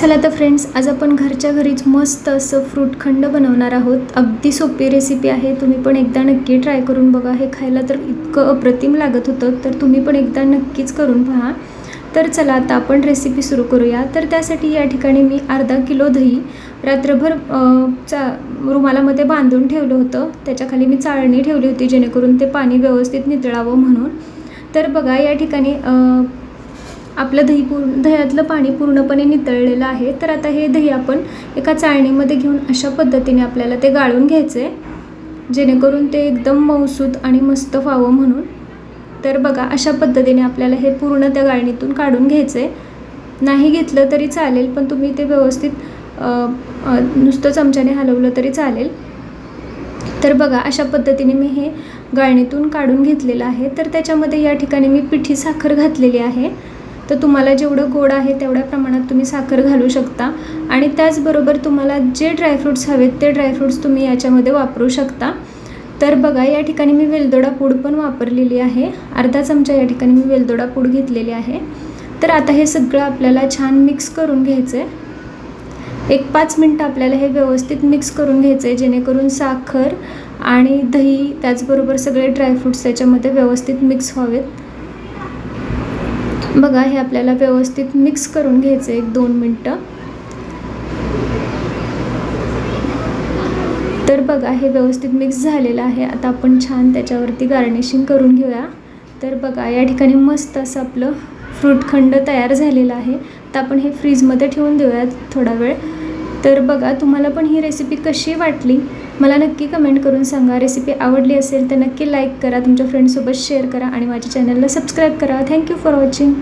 चला तर फ्रेंड्स आज आपण घरच्या घरीच मस्त असं फ्रूट खंड बनवणार आहोत. अगदी सोपी रेसिपी आहे. तुम्ही पण एकदा नक्की ट्राय करून बघा. हे खायला तर इतकं अप्रतिम लागत होतं तर तुम्ही पण एकदा नक्कीच करून पहा. तर चला आता आपण रेसिपी सुरू करूया. तर त्यासाठी या ठिकाणी मी अर्धा किलो दही रात्रभर चा रुमालामध्ये बांधून ठेवलं होतं. त्याच्याखाली मी चाळणी ठेवली होती जेणेकरून ते पाणी व्यवस्थित नितळावं म्हणून. तर बघा या ठिकाणी आपलं दही पूर्ण दह्यातलं पाणी पूर्णपणे नितळलेलं आहे. तर आता हे दही आपण एका चाळणीमध्ये घेऊन अशा पद्धतीने आपल्याला ते गाळून घ्यायचं आहे जेणेकरून ते एकदम मऊसूत आणि मस्त व्हावं म्हणून. तर बघा अशा पद्धतीने आपल्याला हे पूर्ण त्या गाळणीतून काढून घ्यायचं आहे नाही घेतलं तरी चालेल पण तुम्ही ते व्यवस्थित नुसतं चमच्याने हलवलं तरी चालेल. तर बघा अशा पद्धतीने मी हे गाळणीतून काढून घेतलेलं आहे. तर त्याच्यामध्ये या ठिकाणी मी पिठी साखर घातलेली आहे. तर तुम्हाला जेवढं गोड आहे तेवढ्या प्रमाणात तुम्ही साखर घालू शकता. आणि त्याचबरोबर तुम्हाला जे ड्रायफ्रूट्स हवेत ते ड्रायफ्रूट्स तुम्ही याच्यामध्ये वापरू शकता. तर बघा या ठिकाणी मी वेलदोडा पूड पण वापरलेली आहे. अर्धा चमचा या ठिकाणी मी वेलदोडा पूड घेतलेली आहे. तर आता हे सगळं आपल्याला छान मिक्स करून घ्यायचं आहे एक पाच मिनटं आपल्याला हे व्यवस्थित मिक्स करून घ्यायचं आहे जेणेकरून साखर आणि दही त्याचबरोबर सगळे ड्रायफ्रूट्स त्याच्यामध्ये व्यवस्थित मिक्स व्हावेत. बघा हे आपल्याला व्यवस्थित मिक्स करून घ्यायचं आहे एक दोन मिनटं. तर बघा हे व्यवस्थित मिक्स झालेलं आहे. आता आपण छान त्याच्यावरती गार्निशिंग करून घेऊया. तर बघा या ठिकाणी मस्त असं आपलं फ्रूटखंड तयार झालेलं आहे. तर आपण हे फ्रीजमध्ये ठेवून देऊयात थोडा वेळ. तर बघा तुम्हाला पण ही रेसिपी कशी वाटली? मला नक्की कमेंट करून सांगा. रेसिपी आवडली असेल तर नक्की लाईक करा. तुमच्या फ्रेंडसोबत शेअर करा आणि माझ्या चॅनलला सबस्क्राईब करा. Thank you for watching